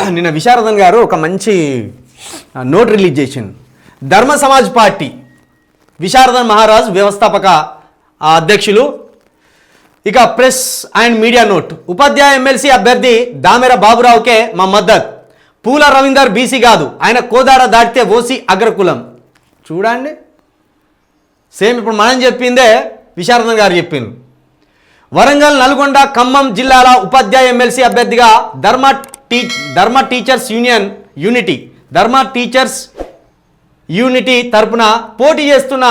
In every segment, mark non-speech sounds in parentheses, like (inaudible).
(clears throat) నిన్న విశారదన్ గారు ఒక మంచి నోట్ రిలీజ్ చేసింది ధర్మ సమాజ్ పార్టీ విశారదన్ మహారాజ్ వ్యవస్థాపక అధ్యక్షులు. ఇక ప్రెస్ అండ్ మీడియా నోట్. ఉపాధ్యాయ ఎమ్మెల్సీ అభ్యర్థి దామెర బాబురావుకే మా మద్దత్. పూల రవీందర్ బీసీ కాదు ఆయన కోదాడ దాటితే ఓసీ అగ్రకులం. చూడండి. సేమ్ ఇప్పుడు మనం చెప్పిందే విశారదన్ గారు చెప్పింది వరంగల్ నల్గొండ ఖమ్మం జిల్లాల ఉపాధ్యాయ ఎమ్మెల్సీ అభ్యర్థిగా Dharma tea Dharma teachers union unity. Dharma teachers unity తరపున పోటీ చేస్తున్న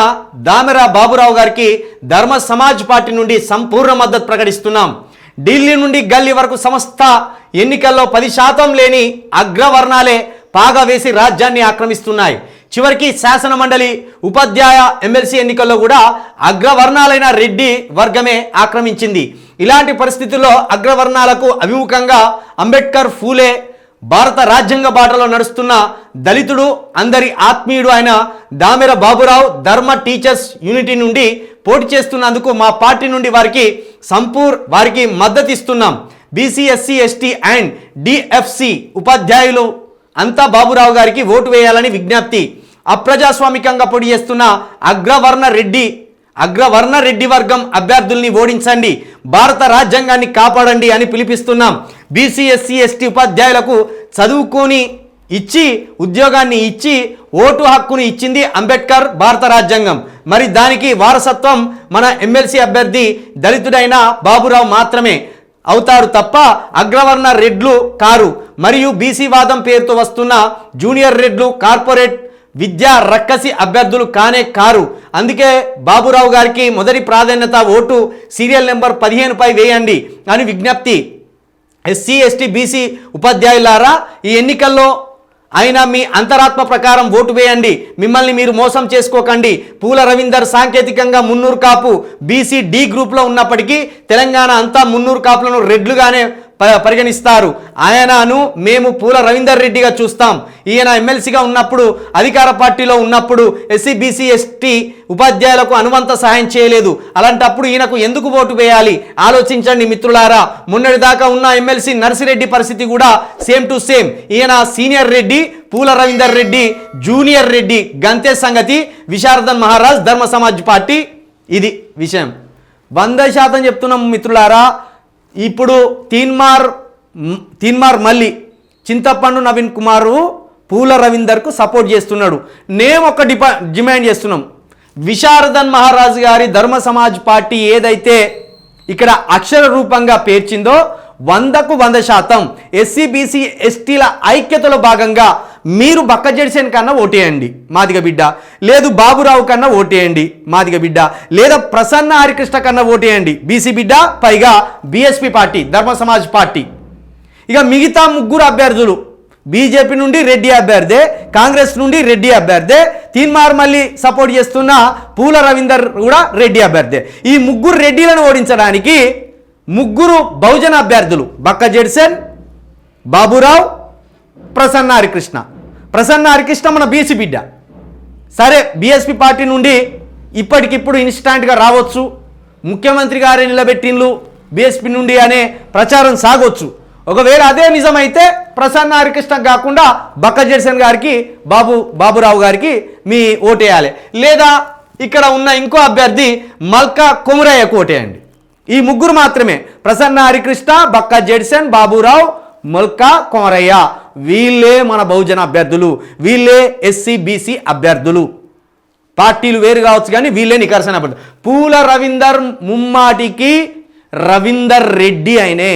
దామెర బాబురావు గారికి ధర్మ సమాజ్ పార్టీ నుండి సంపూర్ణ మద్దతు ప్రకటిస్తున్నాం. ఢిల్లీ నుండి గల్లీ వరకు సంస్థ ఎన్నికల్లో పది శాతం లేని అగ్రవర్ణాలే పాగా వేసి రాజ్యాన్ని ఆక్రమిస్తున్నాయి. చివరికి శాసన మండలి ఉపాధ్యాయ ఎమ్మెల్సీ ఎన్నికల్లో కూడా అగ్రవర్ణాలైన రెడ్డి వర్గమే ఆక్రమించింది. ఇలాంటి పరిస్థితుల్లో అగ్రవర్ణాలకు అభిముఖంగా అంబేద్కర్ ఫూలే భారత రాజ్యాంగ బాటలో నడుస్తున్న దళితుడు అందరి ఆత్మీయుడు అయిన దామెర బాబురావు ధర్మ టీచర్స్ యూనిటీ నుండి పోటీ చేస్తున్నందుకు మా పార్టీ నుండి వారికి సంపూర్ వారికి మద్దతు ఇస్తున్నాం. BC SC ST and DFC ఉపాధ్యాయులు అంతా బాబురావు గారికి ఓటు వేయాలని విజ్ఞప్తి. అప్రజాస్వామికంగా పోటీ చేస్తున్న అగ్రవర్ణ రెడ్డి అగ్రవర్ణ రెడ్డి వర్గం అభ్యర్థుల్ని ఓడించండి భారత రాజ్యాంగాన్ని కాపాడండి అని పిలిపిస్తున్నాం. బీసీ ఎస్సీ ఎస్టీ ఉపాధ్యాయులకు చదువుకొని ఇచ్చి ఉద్యోగాన్ని ఇచ్చి ఓటు హక్కును ఇచ్చింది అంబేద్కర్ భారత రాజ్యాంగం. మరి దానికి వారసత్వం మన ఎమ్మెల్సీ అభ్యర్థి దళితుడైన బాబురావు మాత్రమే. అవుతారు తప్ప అగ్రవర్ణ రెడ్లు కారు. మరియు బీసీ వాదం పేరుతో వస్తున్న జూనియర్ రెడ్లు కార్పొరేట్ విద్యా రక్కసి అభ్యర్థులు కానే కారు. అందుకే బాబురావు గారికి మొదటి ప్రాధాన్యత ఓటు సీరియల్ నెంబర్ పదిహేనుపై వేయండి అని విజ్ఞప్తి. ఎస్సీ ఎస్టీ బీసీ ఉపాధ్యాయులారా ఈ ఎన్నికల్లో అయినా మీ అంతరాత్మ ప్రకారం ఓటు వేయండి. మిమ్మల్ని మీరు మోసం చేసుకోకండి. పూల రవీందర్ సాంకేతికంగా మున్నూరు కాపు బీసీ డి గ్రూప్లో ఉన్నప్పటికీ తెలంగాణ అంతా మున్నూరు కాపులను రెడ్లుగానే పరిగణిస్తారు. ఆయనను మేము పూల రవీందర్ రెడ్డిగా చూస్తాం. ఈయన ఎమ్మెల్సీగా ఉన్నప్పుడు అధికార పార్టీలో ఉన్నప్పుడు ఎస్సీ బీసీ ఎస్టీ ఉపాధ్యాయులకు అనువంత సహాయం చేయలేదు. అలాంటప్పుడు ఈయనకు ఎందుకు ఓటు వేయాలి? ఆలోచించండి మిత్రులారా. మొన్నటిదాకా ఉన్న ఎమ్మెల్సీ నర్సిరెడ్డి పరిస్థితి కూడా సేమ్ టు సేమ్. ఈయన సీనియర్ రెడ్డి పూల రవీందర్ రెడ్డి జూనియర్ రెడ్డి గంతే సంగతి. విశారదన్ మహారాజ్ ధర్మ సమాజ్ పార్టీ. ఇది విషయం. వంద శాతం చెప్తున్నాం మిత్రులారా. ఇప్పుడు తీన్మార్ తీన్మార్ మళ్ళీ చింతపండు నవీన్ కుమారు పూల రవీందర్కు సపోర్ట్ చేస్తున్నాడు. నేను ఒక డిపా డిమాండ్ చేస్తున్నాం. విశారదన్ మహారాజు గారి ధర్మ సమాజ్ పార్టీ ఏదైతే ఇక్కడ అక్షర రూపంగా పేర్చిందో వందకు వంద శాతం ఎస్సీ బీసీ ఎస్టీల ఐక్యతలో భాగంగా మీరు బక్క జడిసేన్ కన్నా ఓటేయండి మాదిగ బిడ్డ. లేదు బాబురావు కన్నా ఓటేయండి మాదిగ బిడ్డ. లేదా ప్రసన్న హరికృష్ణ కన్నా ఓటేయండి బీసీ బిడ్డ పైగా బీఎస్పీ పార్టీ ధర్మ సమాజ్ పార్టీ. ఇక మిగతా ముగ్గురు అభ్యర్థులు బీజేపీ నుండి రెడ్డి అభ్యర్థే కాంగ్రెస్ నుండి రెడ్డి అభ్యర్థే తీన్మార్ మళ్ళీ సపోర్ట్ చేస్తున్న పూల రవీందర్ కూడా రెడ్డి అభ్యర్థే. ఈ ముగ్గురు రెడ్డిలను ఓడించడానికి ముగ్గురు బహుజన అభ్యర్థులు బక్క జెడ్సన్ బాబురావు ప్రసన్న హరికృష్ణ. ప్రసన్న హరికృష్ణ మన బీసీ బిడ్డ. సరే బీఎస్పీ పార్టీ నుండి ఇప్పటికిప్పుడు ఇన్స్టాంట్గా రావచ్చు. ముఖ్యమంత్రి గారే నిలబెట్టిండ్లు బీఎస్పీ నుండి అనే ప్రచారం సాగొచ్చు. ఒకవేళ అదే నిజమైతే ప్రసన్న హరికృష్ణ కాకుండా బక్క జెడ్సన్ గారికి బాబు బాబురావు గారికి మీ ఓటేయాలి. లేదా ఇక్కడ ఉన్న ఇంకో అభ్యర్థి మల్కా కొమురయ్యకు ఓటేయండి. ఈ ముగ్గురు మాత్రమే. ప్రసన్న హరికృష్ణ బక్క జెడ్సన్ బాబురావు మల్కా కొమరయ్య. వీళ్ళే మన బహుజన అభ్యర్థులు వీళ్ళే ఎస్సీ బీసీ అభ్యర్థులు. పార్టీలు వేరు కావచ్చు కానీ వీళ్ళే నికర్సన అభ్యర్థులు పూల రవీందర్ ముమ్మాటికి రవీందర్ రెడ్డి అయినే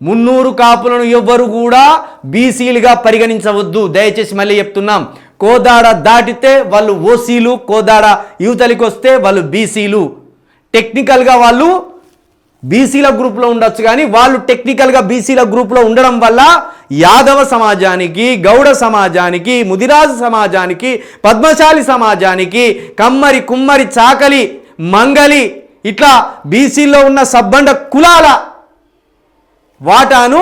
మున్నూరు కాపులను ఎవ్వరు కూడా బీసీలుగా పరిగణించవద్దు. దయచేసి మళ్ళీ చెప్తున్నాం. కోదాడ దాటితే వాళ్ళు ఓసీలు కోదాడ యువతలికి వస్తే వాళ్ళు బీసీలు. టెక్నికల్గా వాళ్ళు బీసీల గ్రూప్లో ఉండొచ్చు కానీ వాళ్ళు టెక్నికల్గా బీసీల గ్రూప్లో ఉండడం వల్ల యాదవ సమాజానికి గౌడ సమాజానికి ముదిరాజు సమాజానికి పద్మశాలి సమాజానికి కమ్మరి కుమ్మరి చాకలి మంగలి ఇట్లా బీసీలో ఉన్న సబ్బండ కులాల వాటాను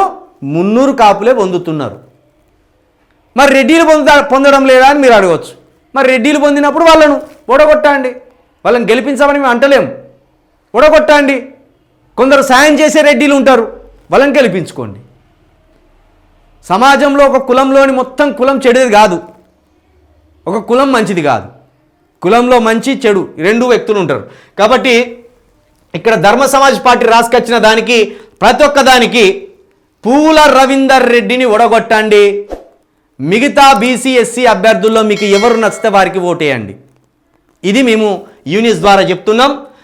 మున్నూరు కాపులే పొందుతున్నారు. మరి రెడ్డిలు పొంద పొందడం లేదా అని మీరు అడగవచ్చు మరి రెడ్డిలు పొందినప్పుడు వాళ్ళను ఓడగొట్టండి. వాళ్ళని గెలిపించమని మేము అంటలేము ఓడగొట్టండి. కొందరు సాయం చేసే రెడ్డిలు ఉంటారు. వాళ్ళని గెలిపించుకోండి సమాజంలో ఒక కులంలోని మొత్తం కులం చెడుది కాదు. ఒక కులం మంచిది కాదు. కులంలో మంచి చెడు రెండు వ్యక్తులు ఉంటారు. కాబట్టి ఇక్కడ ధర్మ సమాజ్ పార్టీ రాసుకొచ్చిన దానికి ప్రతి ఒక్క దానికి పూల రవీందర్ రెడ్డిని ఒడగొట్టండి మిగతా బీసీ ఎస్సీ అభ్యర్థుల్లో మీకు ఎవరు నచ్చితే వారికి ఓటేయండి. ఇది మేము యూనిస్ ద్వారా చెప్తున్నాం.